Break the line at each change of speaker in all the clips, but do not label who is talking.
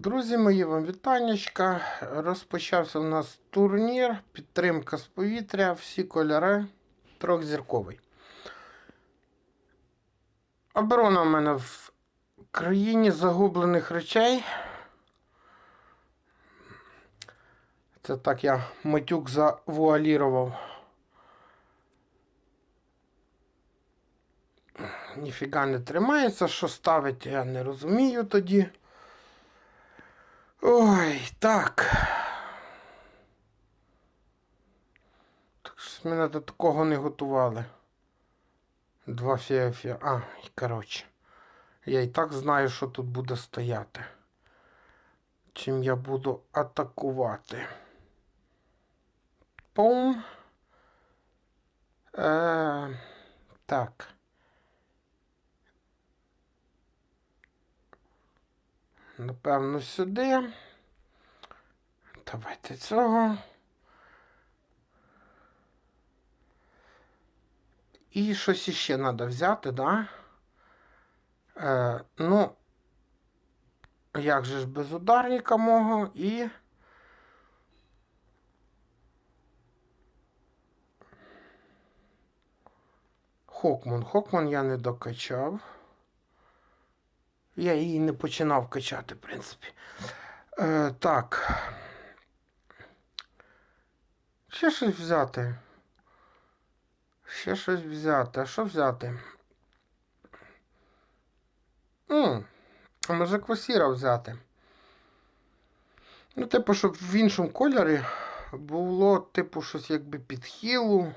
Друзі мої, вам вітаннячка. Розпочався у нас турнір, підтримка з повітря, всі кольори, трьохзірковий. Оборона в мене в країні загублених речей. Це так я матюк завуалірував. Ніфіга не тримається, що ставить, я не розумію тоді. Ой, так. Так щось мене до такого не готували. Два фіафі. А, коротше. Я і так знаю, що тут буде стояти. Чим я буду атакувати. Пум. Е, так. Напевно, сюди. Давайте цього. І щось іще треба взяти, да? Е, ну, як же ж без ударника мого і. Хокман. Хокман я не докачав. Я її не починав качати, в принципі. Е, так. Ще щось взяти. Ще щось взяти. А що взяти? А може квасіра взяти? Ну, типу, щоб в іншому кольорі було, типу, щось якби підхилу.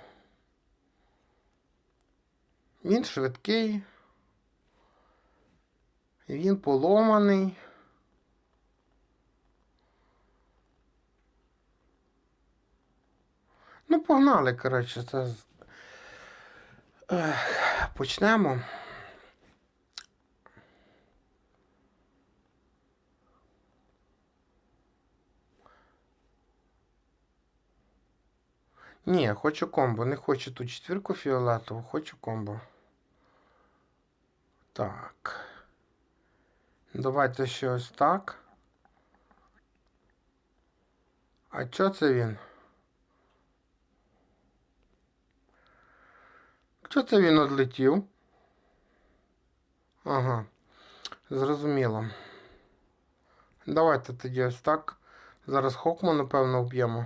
Він швидкий. Він поломаний. Ну, погнали, коротше, це. Почнемо. Ні, хочу комбо. Не хочу ту четвірку фіолетову, хочу комбо. Так. Давайте ще ось так. А що це він? Що це він одлетів? Ага. Зрозуміло. Давайте тоді ось так. Зараз Хокму, напевно, вб'ємо.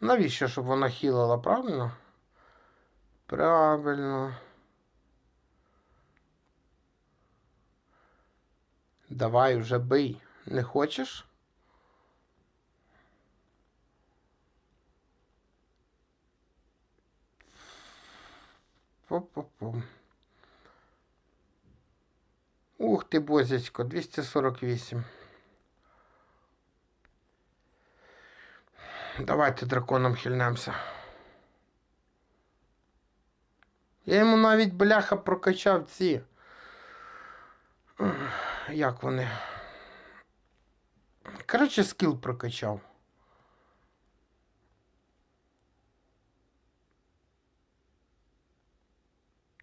Навіщо, щоб вона хілила, правильно? Правильно. Давай уже бий. Не хочеш? Пу-пу-пу. Ух ти, бозячко, 248. Давайте драконом хильнемося. Я йому навіть бляха прокачав ці. Як вони? Коротше, скіл прокачав.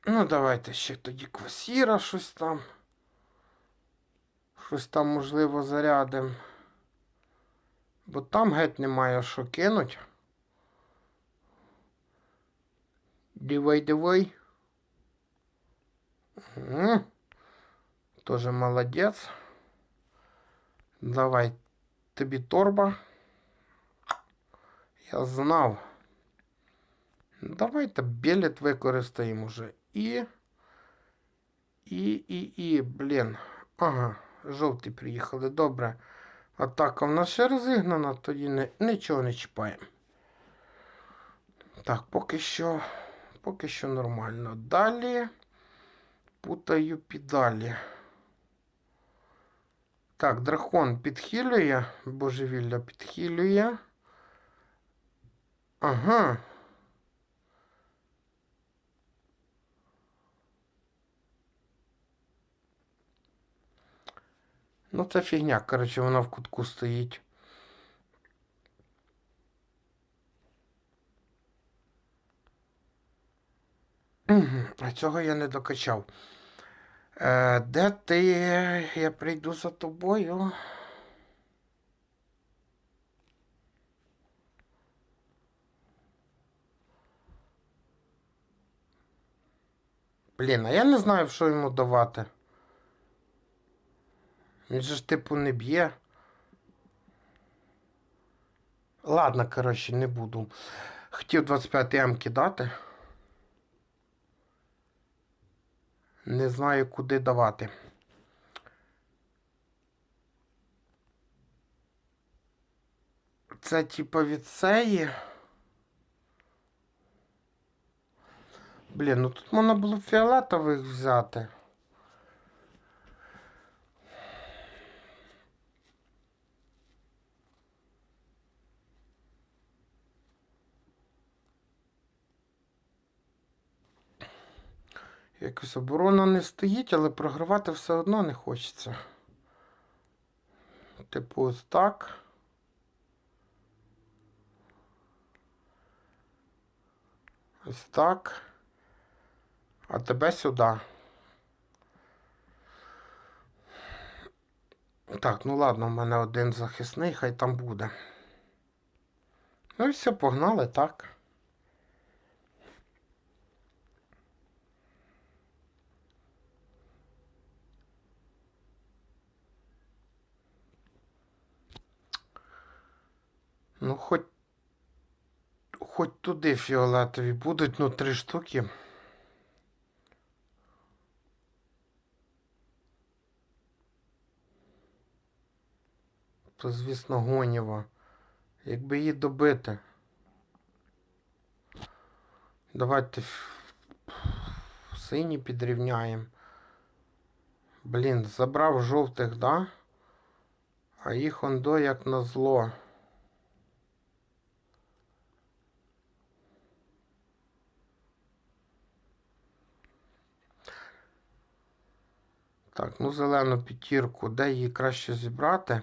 Ну, давайте ще тоді квасіра щось там. Щось там, можливо, зарядим. Бо там геть немає що кинуть. Дивай, дивай. Угу. Тоже молодец. Давай тобі торба. Я знав. Давайте білет використаємо уже. І. І, і, і, блін. Ага, жовті приїхали. Добре. Атака в нас ще розігнана, тоді не, нічого не чіпаємо. Так, поки що. Поки що нормально. Далі. Путаю педалі. Так, дракон підхилює, божевілля підхилює. Ага. Ну, це фігня, коротше, вона в кутку стоїть. А цього я не докачав. Е, де ти? Я прийду за тобою. Блін, а я не знаю, що йому давати. Він же ж типу не б'є. Ладно, коротше, не буду. Хотів 25 М кидати. Не знаю, куди давати. Це типа від цієї. Блін, ну тут можна було фіолетових взяти. Якось оборона не стоїть, але програвати все одно не хочеться. Типу, ось так. Ось так. А тебе сюди. Так, ну ладно, в мене один захисний, хай там буде. Ну і все, погнали, так. Ну, хоч. Хоч туди фіолетові будуть, ну, три штуки. То, звісно, гоніва. Якби її добити. Давайте сині підрівняємо. Блін, забрав жовтих, да? А їх ондо як на зло. Так, ну зелену п'ятірку, де її краще зібрати?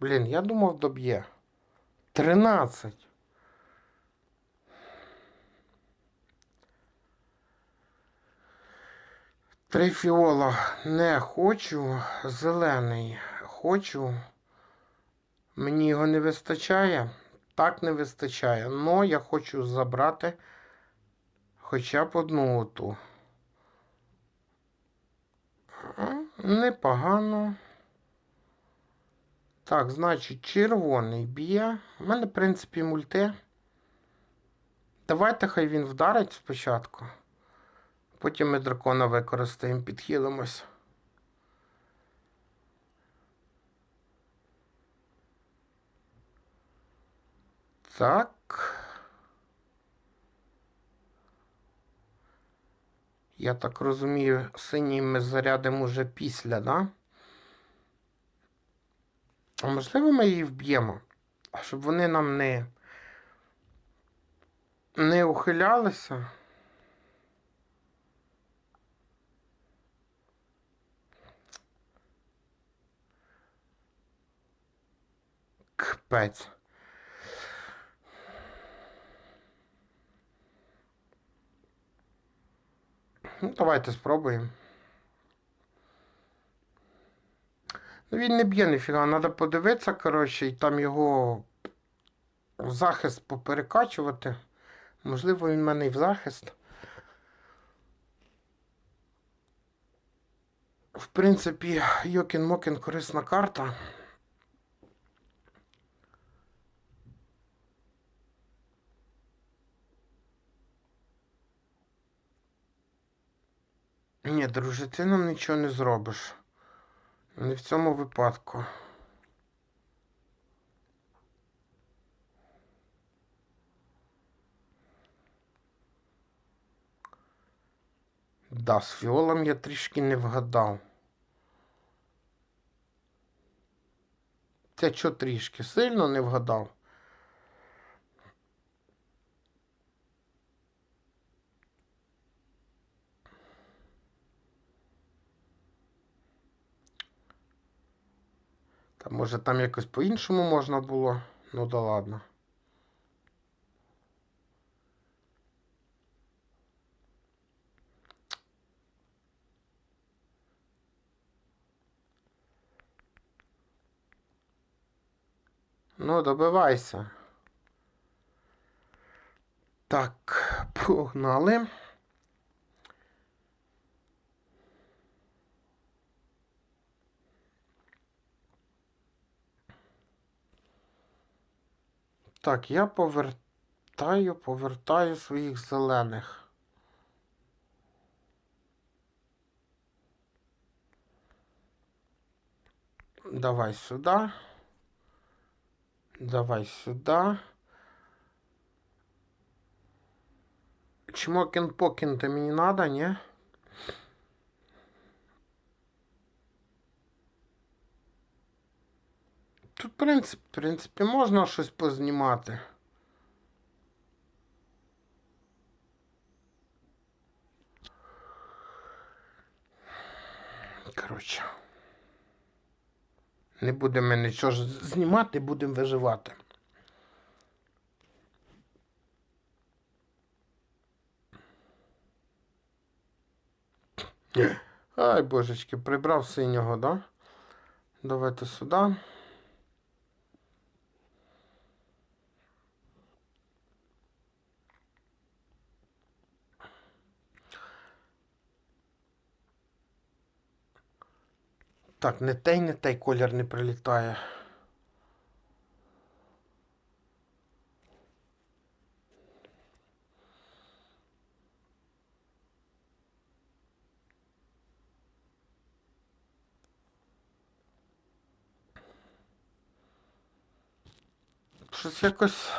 Блін, я думав доб'є. 13. Три фіола не хочу. Зелений хочу. Мені його не вистачає. Так не вистачає. Но я хочу забрати хоча б одну оту. Непогано. Так, значить, червоний б'є. У мене, в принципі, мульте. Давайте хай він вдарить спочатку. Потім ми дракона використаємо, підхилимось. Так. Я так розумію, синій ми зарядимо уже після, да? А можливо, ми її вб'ємо, щоб вони нам не, не ухилялися. Кпець. Ну, давайте спробуємо. Ну, він не б'є ніфіга, треба подивитися, коротше, і там його в захист поперекачувати. Можливо, він в мене і в захист. В принципі, Йокін Мокін корисна карта. Ні, друже, ти нам нічого не зробиш. Не в цьому випадку. Да, з фіолом я трішки не вгадав. Це що трішки? Сильно не вгадав. Може там якось по-іншому можна було? Ну да ладно. Ну, добивайся. Так, погнали. Так, я повертаю, повертаю своїх зелених. Давай сюди. Давай сюди. Чмокін покін то мені надо, ні? Тут, в принципі, в принципі, можна щось познімати. Коротше. Не будемо нічого ж знімати, будемо виживати. Ай, божечки, прибрав синього, да? Давайте сюди. Так, не той, не той колір не прилітає. Щось якось.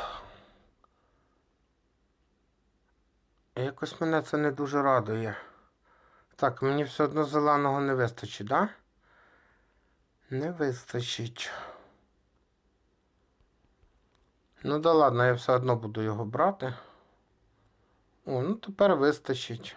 Якось мене це не дуже радує. Так, мені все одно зеленого не вистачить, да? Не вистачить. Ну да ладно, я все одно буду його брати. О, ну тепер вистачить.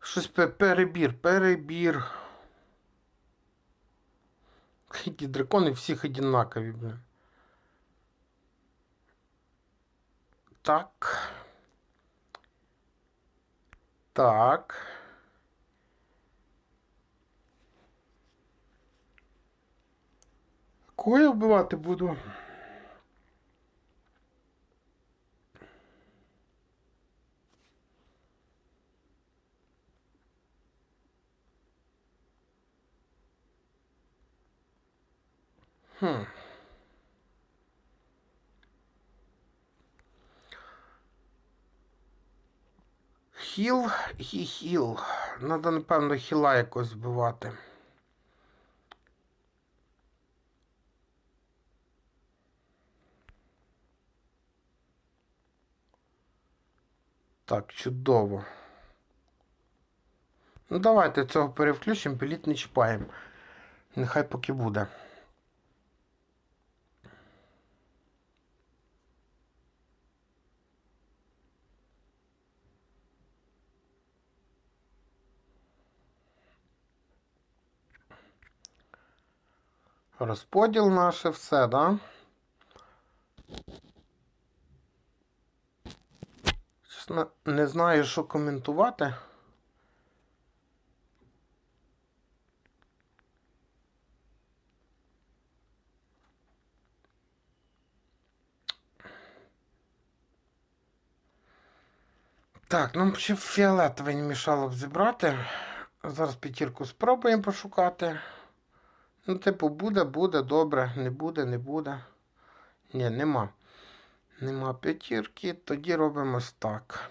Щось перебір, перебір. Які драконы всех одинаковые, блин. Так. Так. Кое вбивати буду? Хм. Хіл і хіл. Надо, напевно, хіла якось вбивати. Так, чудово. Ну, давайте цього перевключимо, піліт не чіпаємо. Нехай поки буде. Розподіл наше все, да? Чесно, не знаю, що коментувати. Так, нам ще фіолетовий не мішало б зібрати. Зараз п'ятірку спробуємо пошукати. Ну, типу, буде, буде, добре, не буде, не буде. Ні, нема. Нема п'ятірки, тоді робимо так.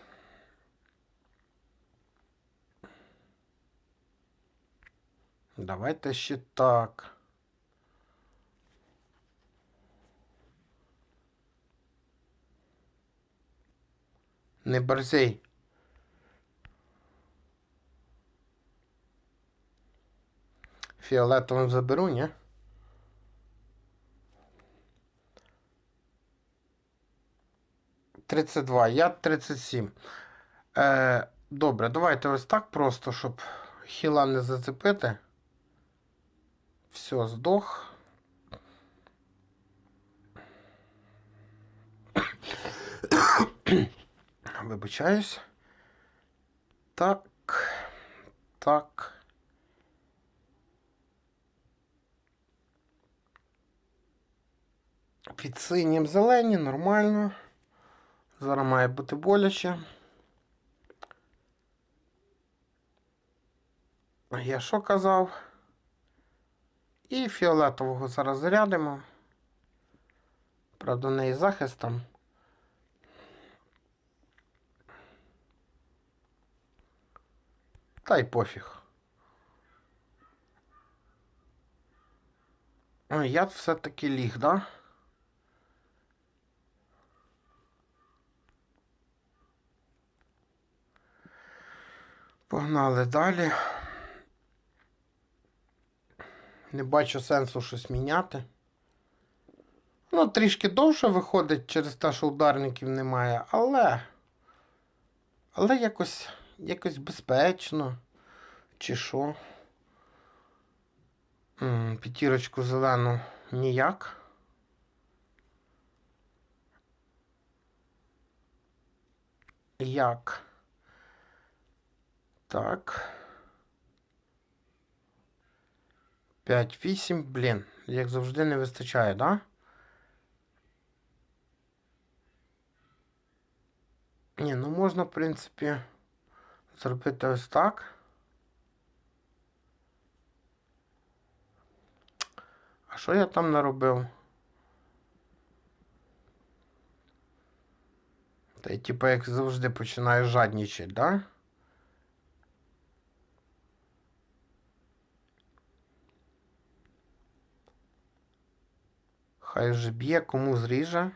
Давайте ще так. Не борзей. Фіолетовим заберу, ні? Тридцять два, я 37. Е, Добре, давайте ось так просто, щоб хіла не зацепити. Все, здох. Вибачаюсь. Так. Так. Під синім зелені, нормально. Зараз має бути боляче. Я що казав? І фіолетового зараз зарядимо. Правда, неї захист там. Та й пофіг. Ой, я все-таки ліг, да? Погнали далі. Не бачу сенсу щось міняти. Ну, трішки довше виходить через те, що ударників немає, але. Але якось якось безпечно. Чи що? П'ятірочку зелену ніяк. Як? Так. 5-8, блін, як завжди не вистачає, да? Ні, ну можна, в принципі, зробити ось так. А що я там наробив? Та й типа як завжди починаю жаднічати, да? Хай же б'є, кому зріже.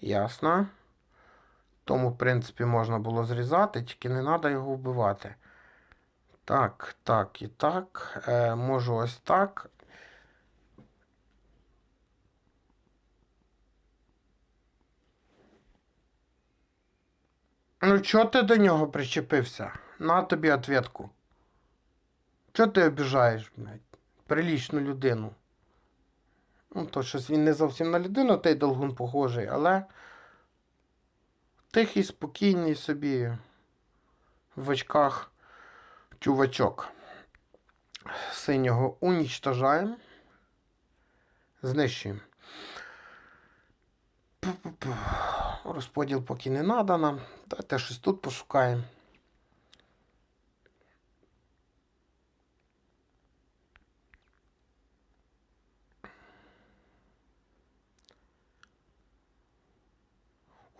Ясно. Тому, в принципі, можна було зрізати, тільки не треба його вбивати. Так, так і так. Е, Можу ось так. Ну, чого ти до нього причепився? На тобі ответку. Чого ти обіжаєш, блядь? Прилічну людину. Ну, то щось він не зовсім на людину, той долгун похожий, але тихий, спокійний собі в очках чувачок. Синього унічтожаємо. Знищуємо. Розподіл поки не нам. Давайте щось тут пошукаємо.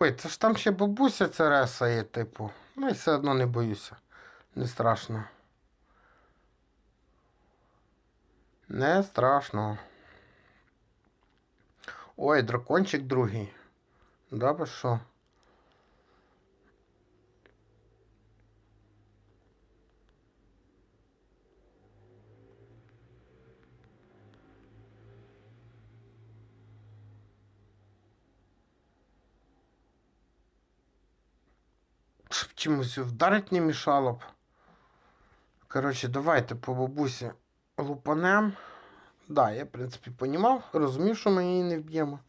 Ой, це ж там ще бабуся Цереса є, типу. Ну і все одно не боюся. Не страшно. Не страшно. Ой, дракончик другий. Да, ви що? Щоб чимось вдарить не мішало б. Коротше, давайте по бабусі лупанем. Да, я, в принципі, понімав, розумів, що ми її не вб'ємо.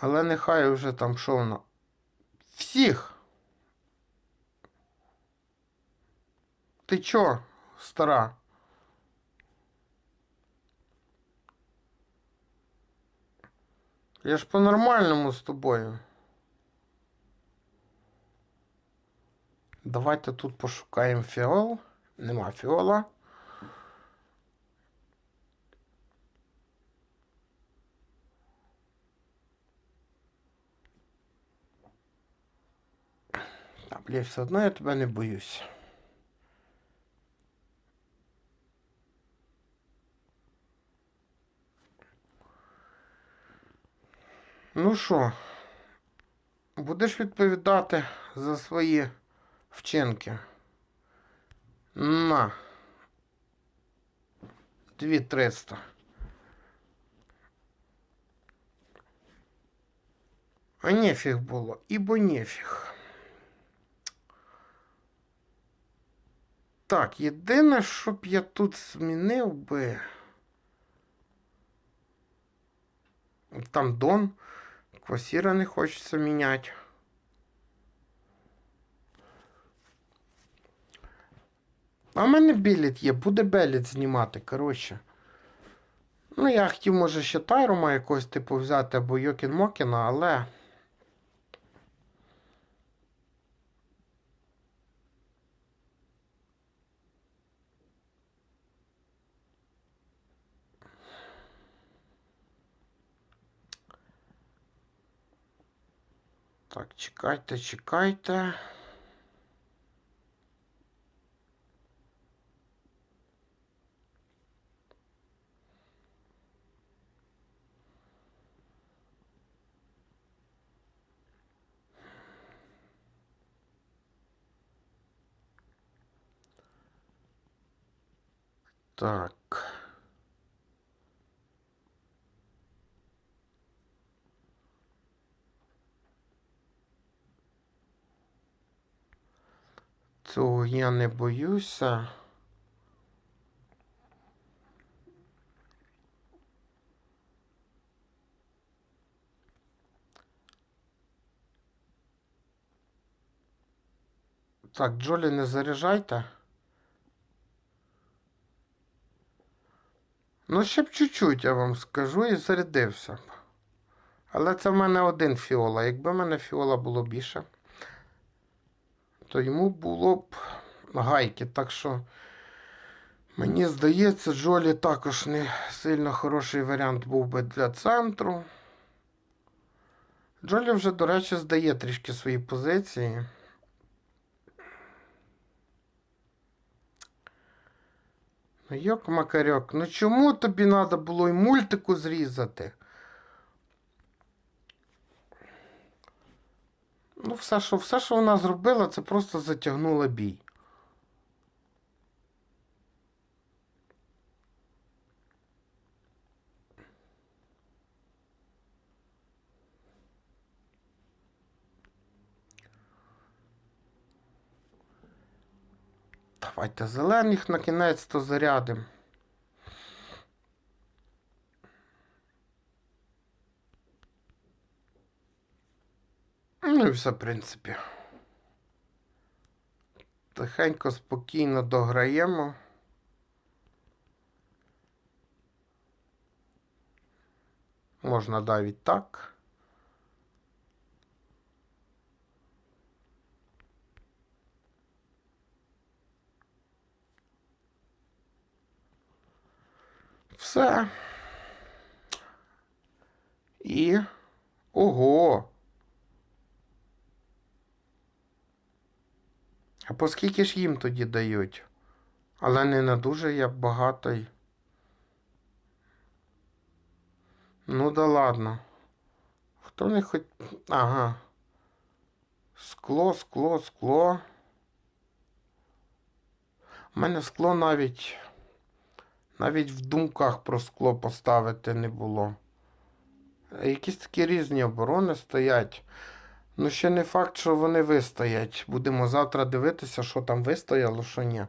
Але нехай вже там що вона. Всіх. Ти чо, стара? Я ж по-нормальному з тобою. Давайте тут пошукаємо фіол. Нема фіола. А, блядь, все одно я тебе не боюсь. Ну що, будеш відповідати за свої вчинки? На. 2300. А нефіг було, ібо нефіг. Так, єдине, щоб я тут змінив би. Там Дон. Квасіра не хочеться міняти. А в мене біліт є, буде беліт знімати, коротше. Ну, я хотів, може, ще Тайрома якогось типу взяти або Йокін Мокіна, але. Так, чекайте, чекайте. Так. Цього я не боюся. Так, Джолі не заряджайте. Ну, ще б чуть-чуть, я вам скажу, і зарядився б. Але це в мене один фіола. Якби в мене фіола було більше, то йому було б гайки. Так що, мені здається, Джолі також не сильно хороший варіант був би для центру. Джолі вже, до речі, здає трішки свої позиції. Ну, йок макарьок, ну чому тобі треба було й мультику зрізати? Ну, все, що, все, що вона зробила, це просто затягнула бій. Давайте зелених на кінець то зарядимо. Ну і все, в принципі. Тихенько, спокійно дограємо. Можна навіть так. Все. І. Ого! А по скільки ж їм тоді дають? Але не на дуже я багато. й- Ну да ладно. Хто не хоч. Ага. Скло, скло, скло. У мене скло навіть. Навіть в думках про скло поставити не було. Якісь такі різні оборони стоять. Ну, ще не факт, що вони вистоять. Будемо завтра дивитися, що там вистояло, що ні.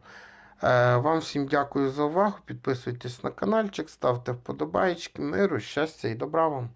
Е, вам всім дякую за увагу. Підписуйтесь на каналчик, ставте вподобайки, миру, щастя і добра вам.